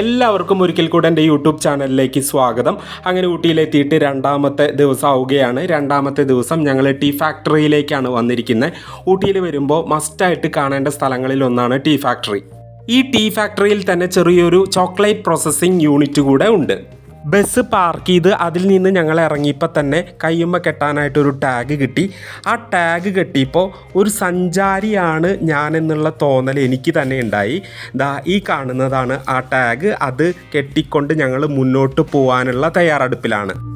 എല്ലാവർക്കും ഒരിക്കൽ കൂടെ എന്റെ യൂട്യൂബ് ചാനലിലേക്ക് സ്വാഗതം. അങ്ങനെ ഊട്ടിയിലെത്തിയിട്ട് രണ്ടാമത്തെ ദിവസം ആവുകയാണ് രണ്ടാമത്തെ ദിവസം ഞങ്ങൾ ടീ ഫാക്ടറിയിലേക്കാണ് വന്നിരിക്കുന്നത് ഊട്ടിയിൽ വരുമ്പോൾ മസ്റ്റായിട്ട് കാണേണ്ട സ്ഥലങ്ങളിൽ ഒന്നാണ് ടീ ഫാക്ടറി. ഈ ടീ ഫാക്ടറിയിൽ തന്നെ ചെറിയൊരു ചോക്ലേറ്റ് പ്രോസസ്സിംഗ് യൂണിറ്റ് കൂടെ ഉണ്ട്. ബസ് പാർക്ക് ചെയ്ത് അതിൽ നിന്ന് ഞങ്ങൾ ഇറങ്ങിയപ്പോൾ തന്നെ കയ്യുമ്മ കെട്ടാനായിട്ടൊരു ടാഗ് കിട്ടി. ആ ടാഗ് കെട്ടിയപ്പോൾ ഒരു സഞ്ചാരിയാണ് ഞാനെന്നുള്ള തോന്നൽ എനിക്ക് തന്നെ ഉണ്ടായി. ദാ ഈ കാണുന്നതാണ് ആ ടാഗ് അത് കെട്ടിക്കൊണ്ട് ഞങ്ങൾ മുന്നോട്ട് പോകാനുള്ള തയ്യാറെടുപ്പിലാണ്.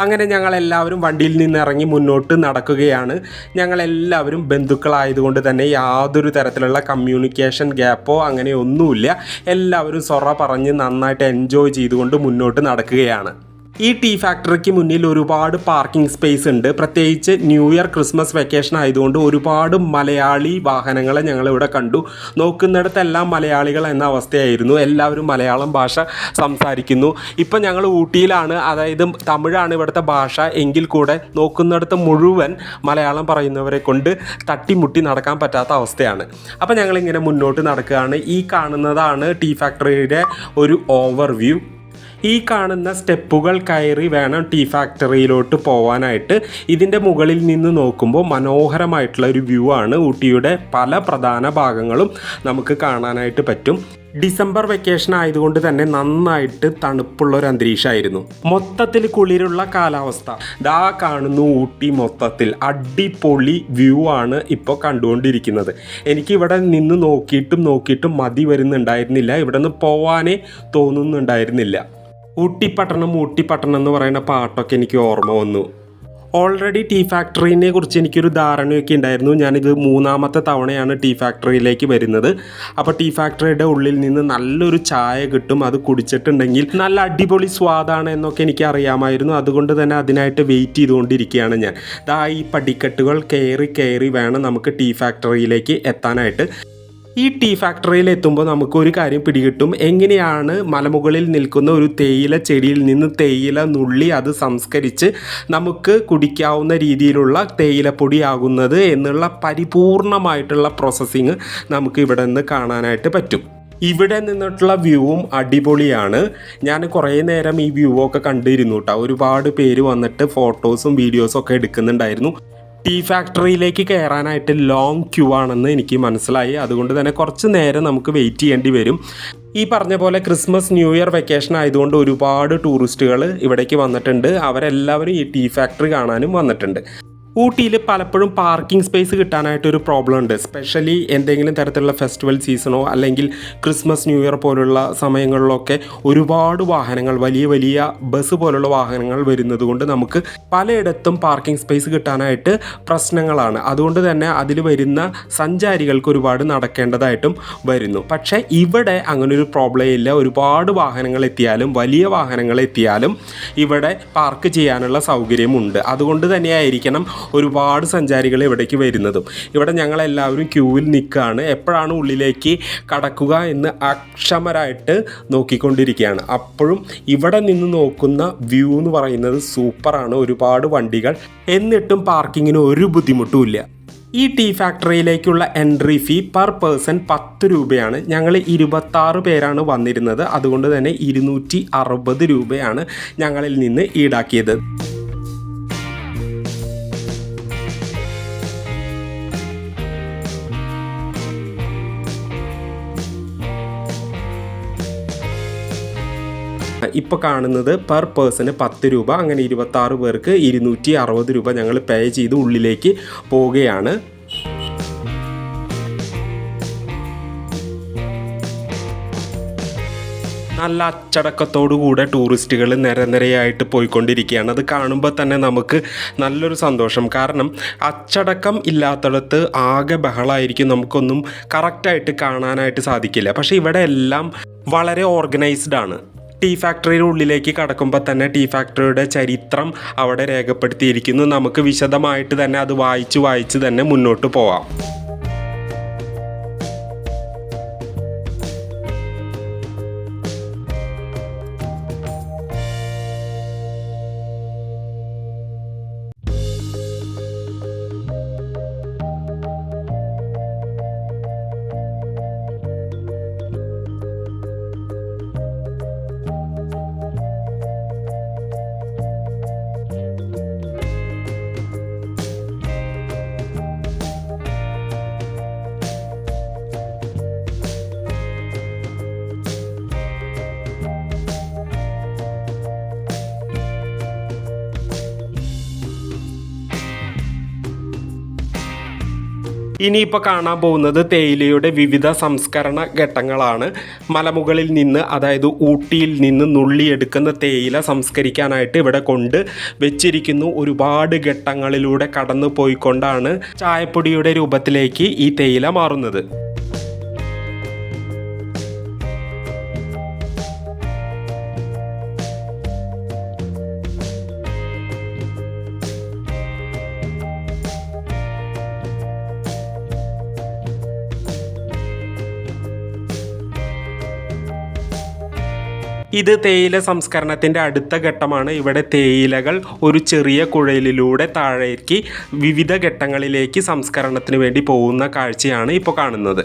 അങ്ങനെ ഞങ്ങൾ എല്ലാവരും വണ്ടിയിൽ നിന്ന് ഇറങ്ങി മുന്നോട്ട് നടക്കുകയാണ്. ഞങ്ങളെല്ലാവരും ബന്ധുക്കളായതുകൊണ്ട് തന്നെ യാതൊരു തരത്തിലുള്ള കമ്മ്യൂണിക്കേഷൻ ഗ്യാപ്പോ അങ്ങനെ ഒന്നുമില്ല. എല്ലാവരും സൊറ പറഞ്ഞ് നന്നായിട്ട് എൻജോയ് ചെയ്തുകൊണ്ട് മുന്നോട്ട് നടക്കുകയാണ്. ഈ ടീ ഫാക്ടറിക്ക് മുന്നിൽ ഒരുപാട് പാർക്കിംഗ് സ്പേസ് ഉണ്ട്. പ്രത്യേകിച്ച് ന്യൂ ഇയർ ക്രിസ്മസ് വെക്കേഷൻ ആയതുകൊണ്ട് ഒരുപാട് മലയാളി വാഹനങ്ങളെ ഞങ്ങൾ ഇവിടെ കണ്ടു. നോക്കുന്നിടത്തെല്ലാം മലയാളികൾ എന്ന അവസ്ഥയായിരുന്നു. എല്ലാവരും മലയാളം ഭാഷ സംസാരിക്കുന്നു. ഇപ്പം ഞങ്ങൾ ഊട്ടിയിലാണ്. അതായത് തമിഴാണ് ഇവിടുത്തെ ഭാഷ. എങ്കിൽ കൂടെ നോക്കുന്നിടത്ത് മുഴുവൻ മലയാളം പറയുന്നവരെ കൊണ്ട് തട്ടിമുട്ടി നടക്കാൻ പറ്റാത്ത അവസ്ഥയാണ്. അപ്പം ഞങ്ങളിങ്ങനെ മുന്നോട്ട് നടക്കുകയാണ്. ഈ കാണുന്നതാണ് ടീ ഫാക്ടറിയുടെ ഒരു ഓവർവ്യൂ ഈ കാണുന്ന സ്റ്റെപ്പുകൾ കയറി വേണം ടീ ഫാക്ടറിയിലോട്ട് പോവാനായിട്ട്. ഇതിന്റെ മുകളിൽ നിന്ന് നോക്കുമ്പോൾ മനോഹരമായിട്ടുള്ള ഒരു വ്യൂ ആണ്. ഊട്ടിയുടെ പല പ്രധാന ഭാഗങ്ങളും നമുക്ക് കാണാനായിട്ട് പറ്റും. ഡിസംബർ വെക്കേഷൻ ആയതുകൊണ്ട് തന്നെ നന്നായിട്ട് തണുപ്പുള്ള ഒരു അന്തരീക്ഷമായിരുന്നു. മൊത്തത്തിൽ കുളിരുള്ള കാലാവസ്ഥ. ദാ കാണുന്നു ഊട്ടി മൊത്തത്തിൽ. അടിപൊളി വ്യൂ ആണ് ഇപ്പോൾ കണ്ടുകൊണ്ടിരിക്കുന്നത്. എനിക്ക് ഇവിടെ നിന്ന് നോക്കിയിട്ടും നോക്കിയിട്ടും മതി വരുന്നുണ്ടായിരുന്നില്ല. ഇവിടെ നിന്ന് പോവാനേ തോന്നുന്നുണ്ടായിരുന്നില്ല. ഊട്ടിപ്പട്ടണം ഊട്ടിപ്പട്ടണം എന്ന് പറയുന്ന പാട്ടൊക്കെ എനിക്ക് ഓർമ്മ വന്നു. ഓൾറെഡി ടീ ഫാക്ടറിനെ കുറിച്ച് എനിക്കൊരു ധാരണയൊക്കെ ഉണ്ടായിരുന്നു. ഞാനിത് മൂന്നാമത്തെ തവണയാണ് ടീ ഫാക്ടറിയിലേക്ക് വരുന്നത്. അപ്പോൾ ടീ ഫാക്ടറിയുടെ ഉള്ളിൽ നിന്ന് നല്ലൊരു ചായ കിട്ടും അത് കുടിച്ചിട്ടുണ്ടെങ്കിൽ നല്ല അടിപൊളി സ്വാദാണ് എന്നൊക്കെ എനിക്ക് അറിയാമായിരുന്നു. അതുകൊണ്ട് തന്നെ അതിനായിട്ട് വെയിറ്റ് ചെയ്തുകൊണ്ടിരിക്കുകയാണ് ഞാൻ. ദാ ഈ പടിക്കെട്ടുകൾ കയറി കയറി വേണം നമുക്ക് ടീ ഫാക്ടറിയിലേക്ക് എത്താനായിട്ട്. ഈ ടീ ഫാക്ടറിയിൽ എത്തുമ്പോൾ നമുക്ക് ഒരു കാര്യം പിടികിട്ടും. എങ്ങനെയാണ് മലമുകളിൽ നിൽക്കുന്ന ഒരു തേയില ചെടിയിൽ നിന്ന് തേയില നുള്ളി അത് സംസ്കരിച്ച് നമുക്ക് കുടിക്കാവുന്ന രീതിയിലുള്ള തേയിലപ്പൊടിയാകുന്നത് എന്നുള്ള പരിപൂർണമായിട്ടുള്ള പ്രോസസ്സിങ് നമുക്ക് ഇവിടെ നിന്ന് കാണാനായിട്ട് പറ്റും. ഇവിടെ നിന്നിട്ടുള്ള വ്യൂവും അടിപൊളിയാണ്. ഞാൻ കുറേ നേരം ഈ വ്യൂ ഒക്കെ കണ്ടിരുന്നു കേട്ടോ ഒരുപാട് പേര് വന്നിട്ട് ഫോട്ടോസും വീഡിയോസും ഒക്കെ എടുക്കുന്നുണ്ടായിരുന്നു. ടീ ഫാക്ടറിയിലേക്ക് കയറാനായിട്ട് ലോങ് ക്യൂ ആണെന്ന് എനിക്ക് മനസ്സിലായി. അതുകൊണ്ട് തന്നെ കുറച്ച് നേരം നമുക്ക് വെയിറ്റ് ചെയ്യേണ്ടി വരും. ഈ പറഞ്ഞ പോലെ ക്രിസ്മസ് ന്യൂ ഇയർ വെക്കേഷൻ ആയതുകൊണ്ട് ഒരുപാട് ടൂറിസ്റ്റുകൾ ഇവിടേക്ക് വന്നിട്ടുണ്ട്. അവരെല്ലാവരും ഈ ടീ ഫാക്ടറി കാണാനും വന്നിട്ടുണ്ട്. ഊട്ടിയിൽ പലപ്പോഴും പാർക്കിംഗ് സ്പേസ് കിട്ടാനായിട്ട് ഒരു പ്രോബ്ലം ഉണ്ട് സ്പെഷ്യലി എന്തെങ്കിലും തരത്തിലുള്ള ഫെസ്റ്റിവൽ സീസണോ അല്ലെങ്കിൽ ക്രിസ്മസ് ന്യൂ ഇയർ പോലുള്ള സമയങ്ങളിലൊക്കെ ഒരുപാട് വാഹനങ്ങൾ വലിയ വലിയ ബസ് പോലുള്ള വാഹനങ്ങൾ വരുന്നത് കൊണ്ട് നമുക്ക് പലയിടത്തും പാർക്കിംഗ് സ്പേസ് കിട്ടാനായിട്ട് പ്രശ്നങ്ങളാണ്. അതുകൊണ്ട് തന്നെ അതിൽ വരുന്ന സഞ്ചാരികൾക്ക് ഒരുപാട് നടക്കേണ്ടതായിട്ടും വരുന്നു. പക്ഷേ ഇവിടെ അങ്ങനെ ഒരു പ്രോബ്ലം ഇല്ല. ഒരുപാട് വാഹനങ്ങൾ എത്തിയാലും വലിയ വാഹനങ്ങൾ എത്തിയാലും ഇവിടെ പാർക്ക് ചെയ്യാനുള്ള സൗകര്യമുണ്ട്. അതുകൊണ്ട് തന്നെയായിരിക്കണം ഒരുപാട് സഞ്ചാരികൾ ഇവിടേക്ക് വരുന്നതും. ഇവിടെ ഞങ്ങളെല്ലാവരും ക്യൂവിൽ നിൽക്കുകയാണ്. എപ്പോഴാണ് ഉള്ളിലേക്ക് കടക്കുക എന്ന് അക്ഷമരായിട്ട് നോക്കിക്കൊണ്ടിരിക്കുകയാണ്. അപ്പോഴും ഇവിടെ നിന്ന് നോക്കുന്ന വ്യൂ എന്ന് പറയുന്നത് സൂപ്പറാണ്. ഒരുപാട് വണ്ടികൾ. എന്നിട്ടും പാർക്കിങ്ങിന് ഒരു ബുദ്ധിമുട്ടുമില്ല ഈ ടീ ഫാക്ടറിയിലേക്കുള്ള എൻട്രി ഫീ പെർ പേഴ്സൺ പത്ത് രൂപയാണ്. ഞങ്ങൾ ഇരുപത്താറ് പേരാണ് വന്നിരുന്നത്. അതുകൊണ്ട് തന്നെ ഇരുന്നൂറ്റി അറുപത് രൂപയാണ് ഞങ്ങളിൽ നിന്ന് ഈടാക്കിയത്. ഇപ്പോൾ കാണുന്നത് പെർ പേഴ്സണ് പത്ത് രൂപ അങ്ങനെ ഇരുപത്താറ് പേർക്ക് ഇരുന്നൂറ്റി അറുപത് രൂപ ഞങ്ങൾ പേ ചെയ്ത് ഉള്ളിലേക്ക് പോവുകയാണ്. നല്ല അച്ചടക്കത്തോടുകൂടെ ടൂറിസ്റ്റുകൾ നിരനിരയായിട്ട് പോയിക്കൊണ്ടിരിക്കുകയാണ്. അത് കാണുമ്പോൾ തന്നെ നമുക്ക് നല്ലൊരു സന്തോഷം. കാരണം അച്ചടക്കം ഇല്ലാത്തടത്ത് ആകെ ബഹളമായിരിക്കും നമുക്കൊന്നും കറക്റ്റായിട്ട് കാണാനായിട്ട് സാധിക്കില്ല. പക്ഷേ ഇവിടെ എല്ലാം വളരെ ഓർഗനൈസ്ഡ് ആണ്. ടീ ഫാക്ടറിയുടെ ഉള്ളിലേക്ക് കടക്കുമ്പോൾ തന്നെ ടീ ഫാക്ടറിയുടെ ചരിത്രം അവിടെ രേഖപ്പെടുത്തിയിരിക്കുന്നു. നമുക്ക് വിശദമായിട്ട് തന്നെ അത് വായിച്ച് വായിച്ച് തന്നെ മുന്നോട്ട് പോവാം. ഇനിയിപ്പോൾ കാണാൻ പോകുന്നത് തേയിലയുടെ വിവിധ സംസ്കരണ ഘട്ടങ്ങളാണ്. മലമുകളിൽ നിന്ന് അതായത് ഊട്ടിയിൽ നിന്ന് നുള്ളിയെടുക്കുന്ന തേയില സംസ്കരിക്കാനായിട്ട് ഇവിടെ കൊണ്ട് വെച്ചിരിക്കുന്നു. ഒരുപാട് ഘട്ടങ്ങളിലൂടെ കടന്നു പോയിക്കൊണ്ടാണ് ചായപ്പൊടിയുടെ രൂപത്തിലേക്ക് ഈ തേയില മാറുന്നത്. ഇത് തേയില സംസ്കരണത്തിന്റെ അടുത്ത ഘട്ടമാണ്. ഇവിടെ തേയിലകൾ ഒരു ചെറിയ കുഴലിലൂടെ താഴേക്ക് വിവിധ ഘട്ടങ്ങളിലേക്ക് സംസ്കരണത്തിന് വേണ്ടി പോകുന്ന കാഴ്ചയാണ് ഇപ്പോൾ കാണുന്നത്.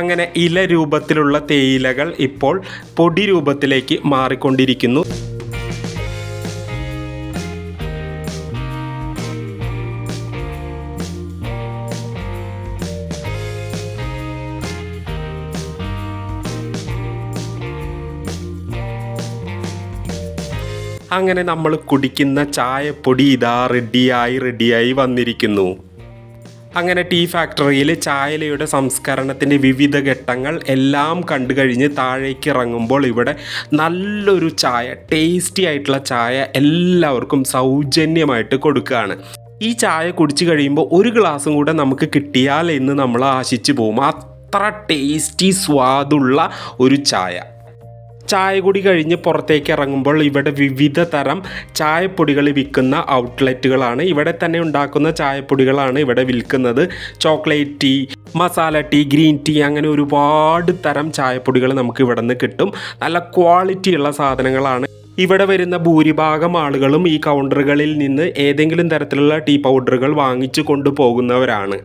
അങ്ങനെ ഇല രൂപത്തിലുള്ള തേയിലകൾ ഇപ്പോൾ പൊടി രൂപത്തിലേക്ക് മാറിക്കൊണ്ടിരിക്കുന്നു. അങ്ങനെ നമ്മൾ കുടിക്കുന്ന ചായപ്പൊടി ഇതാ റെഡിയായി റെഡിയായി വന്നിരിക്കുന്നു. അങ്ങനെ ടീ ഫാക്ടറിയിൽ ചായലയുടെ സംസ്കരണത്തിന്റെ വിവിധ ഘട്ടങ്ങൾ എല്ലാം കണ്ടു കഴിഞ്ഞ് താഴേക്ക് ഇറങ്ങുമ്പോൾ ഇവിടെ നല്ലൊരു ചായ ടേസ്റ്റി ആയിട്ടുള്ള ചായ എല്ലാവർക്കും സൗജന്യമായിട്ട് കൊടുക്കുകയാണ്. ഈ ചായ കുടിച്ചു കഴിയുമ്പോൾ ഒരു ഗ്ലാസും കൂടെ നമുക്ക് കിട്ടിയാൽ എന്ന് നമ്മൾ ആശിച്ചു പോകും. അത്ര ടേസ്റ്റി സ്വാദുള്ള ഒരു ചായ. ചായ കുടി കഴിഞ്ഞ് പുറത്തേക്ക് ഇറങ്ങുമ്പോൾ ഇവിടെ വിവിധ തരം ചായപ്പൊടികൾ വിൽക്കുന്ന ഔട്ട്ലെറ്റുകളാണ്. ഇവിടെ തന്നെ ഉണ്ടാക്കുന്ന ചായപ്പൊടികളാണ് ഇവിടെ വിൽക്കുന്നത്. Chocolate tea masala tea green tea അങ്ങനെ ഒരുപാട് തരം ചായപ്പൊടികൾ നമുക്ക് ഇവിടെ നിന്ന് കിട്ടും. നല്ല ക്വാളിറ്റിയുള്ള സാധനങ്ങളാണ്. ഇവിടെ വരുന്ന ഭൂരിഭാഗം ആളുകളും ഈ കൗണ്ടറുകളിൽ നിന്ന് ഏതെങ്കിലും തരത്തിലുള്ള ടീ പൗഡറുകൾ വാങ്ങിച്ചു കൊണ്ടുപോകുന്നവരാണ്.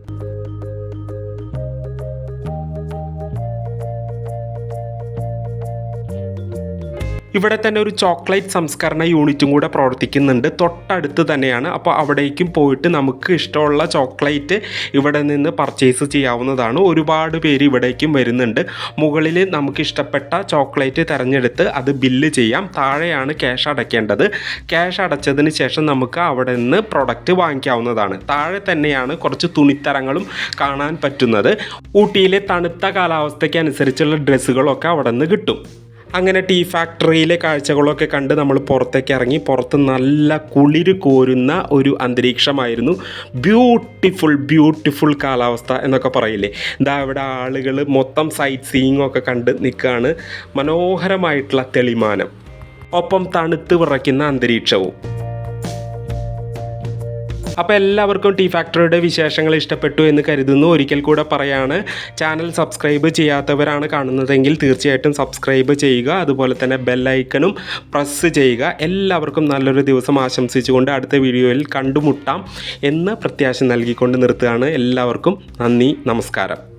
ഇവിടെ തന്നെ ഒരു ചോക്ലേറ്റ് സംസ്കരണ യൂണിറ്റും കൂടെ പ്രവർത്തിക്കുന്നുണ്ട്. തൊട്ടടുത്ത് തന്നെയാണ്. അപ്പോൾ അവിടേക്കും പോയിട്ട് നമുക്ക് ഇഷ്ടമുള്ള ചോക്ലേറ്റ് ഇവിടെ നിന്ന് പർച്ചേസ് ചെയ്യാവുന്നതാണ്. ഒരുപാട് പേര് ഇവിടേക്കും വരുന്നുണ്ട്. മുകളിൽ നമുക്ക് ഇഷ്ടപ്പെട്ട ചോക്ലേറ്റ് തിരഞ്ഞെടുത്ത് അത് ബില്ല് ചെയ്യാം. താഴെയാണ് ക്യാഷ് അടയ്ക്കേണ്ടത്. ക്യാഷ് അടച്ചതിന് ശേഷം നമുക്ക് അവിടെ നിന്ന് പ്രൊഡക്റ്റ് വാങ്ങിക്കാവുന്നതാണ്. താഴെ തന്നെയാണ് കുറച്ച് തുണിത്തരങ്ങളും കാണാൻ പറ്റുന്നത്. ഊട്ടിയിലെ തണുത്ത കാലാവസ്ഥയ്ക്ക് അനുസരിച്ചുള്ള ഡ്രസ്സുകളൊക്കെ അവിടെ നിന്ന് കിട്ടും. അങ്ങനെ ടീ ഫാക്ടറിയിലെ കാഴ്ചകളൊക്കെ കണ്ട് നമ്മൾ പുറത്തേക്ക് ഇറങ്ങി പുറത്ത് നല്ല കുളിര് കോരുന്ന ഒരു അന്തരീക്ഷമായിരുന്നു. ബ്യൂട്ടിഫുൾ ബ്യൂട്ടിഫുൾ കാലാവസ്ഥ എന്നൊക്കെ പറയില്ലേ. എന്താ ഇവിടെ ആളുകൾ മൊത്തം സൈറ്റ് സീയിങ് ഒക്കെ കണ്ട് നിൽക്കുകയാണ് മനോഹരമായിട്ടുള്ള തെളിമാനം. ഒപ്പം തണുത്ത് വിറയ്ക്കുന്ന അന്തരീക്ഷവും. അപ്പോൾ എല്ലാവർക്കും ടി ഫാക്ടറിയുടെ വിശേഷങ്ങൾ ഇഷ്ടപ്പെട്ടു എന്ന് കരുതുന്നു. ഒരിക്കൽ കൂടെ പറയാണ് ചാനൽ സബ്സ്ക്രൈബ് ചെയ്യാത്തവരാണ് കാണുന്നതെങ്കിൽ തീർച്ചയായിട്ടും സബ്സ്ക്രൈബ് ചെയ്യുക അതുപോലെ തന്നെ ബെല്ലൈക്കനും പ്രസ് ചെയ്യുക. എല്ലാവർക്കും നല്ലൊരു ദിവസം ആശംസിച്ചുകൊണ്ട് അടുത്ത വീഡിയോയിൽ കണ്ടുമുട്ടാം എന്ന് പ്രത്യാശ നൽകിക്കൊണ്ട് നിർത്തുകയാണ്. എല്ലാവർക്കും നന്ദി നമസ്കാരം.